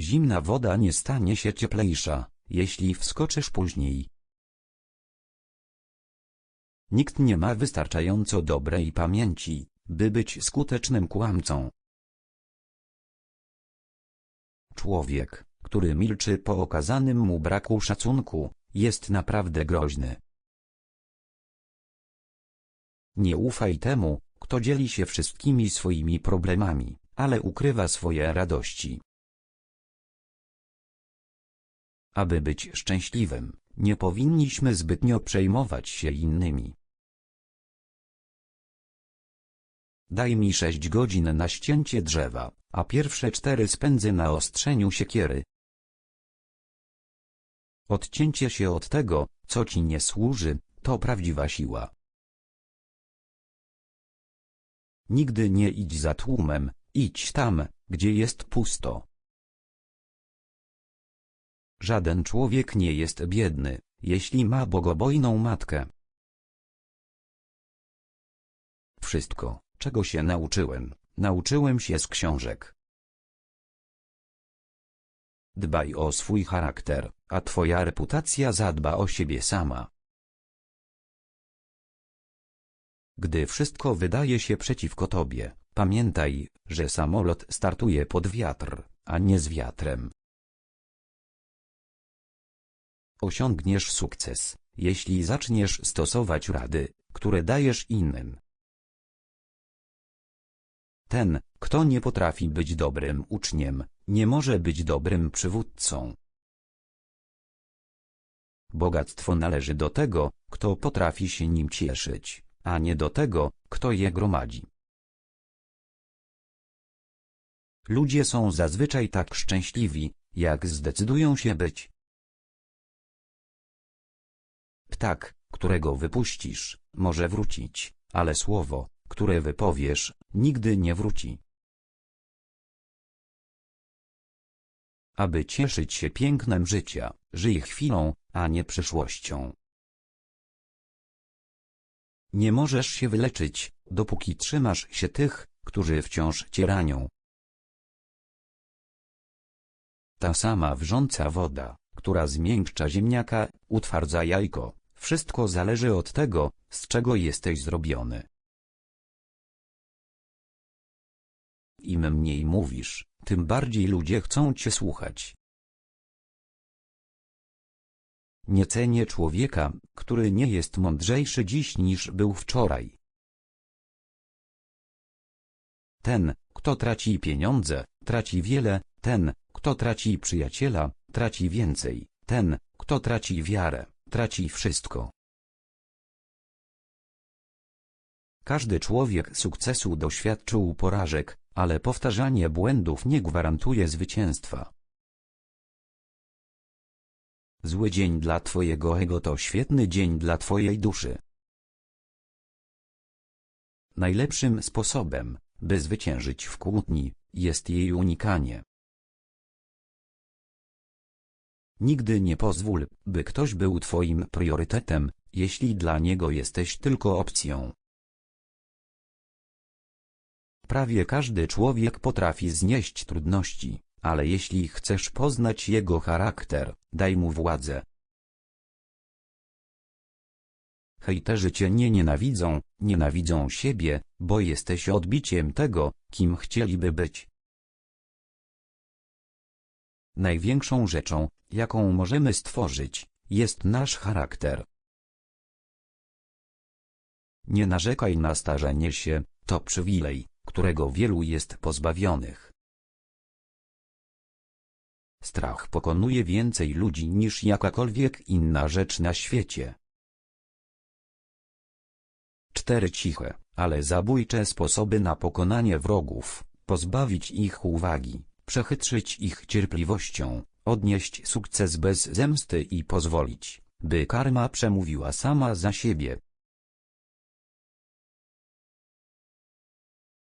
Zimna woda nie stanie się cieplejsza, jeśli wskoczysz później. Nikt nie ma wystarczająco dobrej pamięci, by być skutecznym kłamcą. Człowiek, który milczy po okazanym mu braku szacunku, jest naprawdę groźny. Nie ufaj temu, kto dzieli się wszystkimi swoimi problemami, ale ukrywa swoje radości. Aby być szczęśliwym, nie powinniśmy zbytnio przejmować się innymi. Daj mi sześć godzin na ścięcie drzewa, a pierwsze cztery spędzę na ostrzeniu siekiery. Odcięcie się od tego, co ci nie służy, to prawdziwa siła. Nigdy nie idź za tłumem, idź tam, gdzie jest pusto. Żaden człowiek nie jest biedny, jeśli ma bogobojną matkę. Wszystko, czego się nauczyłem, nauczyłem się z książek. Dbaj o swój charakter, a twoja reputacja zadba o siebie sama. Gdy wszystko wydaje się przeciwko tobie, pamiętaj, że samolot startuje pod wiatr, a nie z wiatrem. Osiągniesz sukces, jeśli zaczniesz stosować rady, które dajesz innym. Ten, kto nie potrafi być dobrym uczniem, nie może być dobrym przywódcą. Bogactwo należy do tego, kto potrafi się nim cieszyć, a nie do tego, kto je gromadzi. Ludzie są zazwyczaj tak szczęśliwi, jak zdecydują się być. Ptak, którego wypuścisz, może wrócić, ale słowo, które wypowiesz, nigdy nie wróci. Aby cieszyć się pięknem życia, żyj chwilą, a nie przyszłością. Nie możesz się wyleczyć, dopóki trzymasz się tych, którzy wciąż cię ranią. Ta sama wrząca woda, która zmiękcza ziemniaka, utwardza jajko, wszystko zależy od tego, z czego jesteś zrobiony. Im mniej mówisz, tym bardziej ludzie chcą cię słuchać. Nie cenię człowieka, który nie jest mądrzejszy dziś niż był wczoraj. Ten, kto traci pieniądze, traci wiele, ten, kto traci przyjaciela, traci więcej, ten, kto traci wiarę, traci wszystko. Każdy człowiek sukcesu doświadczył porażek, ale powtarzanie błędów nie gwarantuje zwycięstwa. Zły dzień dla twojego ego to świetny dzień dla twojej duszy. Najlepszym sposobem, by zwyciężyć w kłótni, jest jej unikanie. Nigdy nie pozwól, by ktoś był twoim priorytetem, jeśli dla niego jesteś tylko opcją. Prawie każdy człowiek potrafi znieść trudności, ale jeśli chcesz poznać jego charakter, daj mu władzę. Hejterzy cię nie nienawidzą, nienawidzą siebie, bo jesteś odbiciem tego, kim chcieliby być. Największą rzeczą, jaką możemy stworzyć, jest nasz charakter. Nie narzekaj na starzenie się, to przywilej, którego wielu jest pozbawionych. Strach pokonuje więcej ludzi niż jakakolwiek inna rzecz na świecie. Cztery ciche, ale zabójcze sposoby na pokonanie wrogów, pozbawić ich uwagi, przechytrzyć ich cierpliwością, odnieść sukces bez zemsty i pozwolić, by karma przemówiła sama za siebie.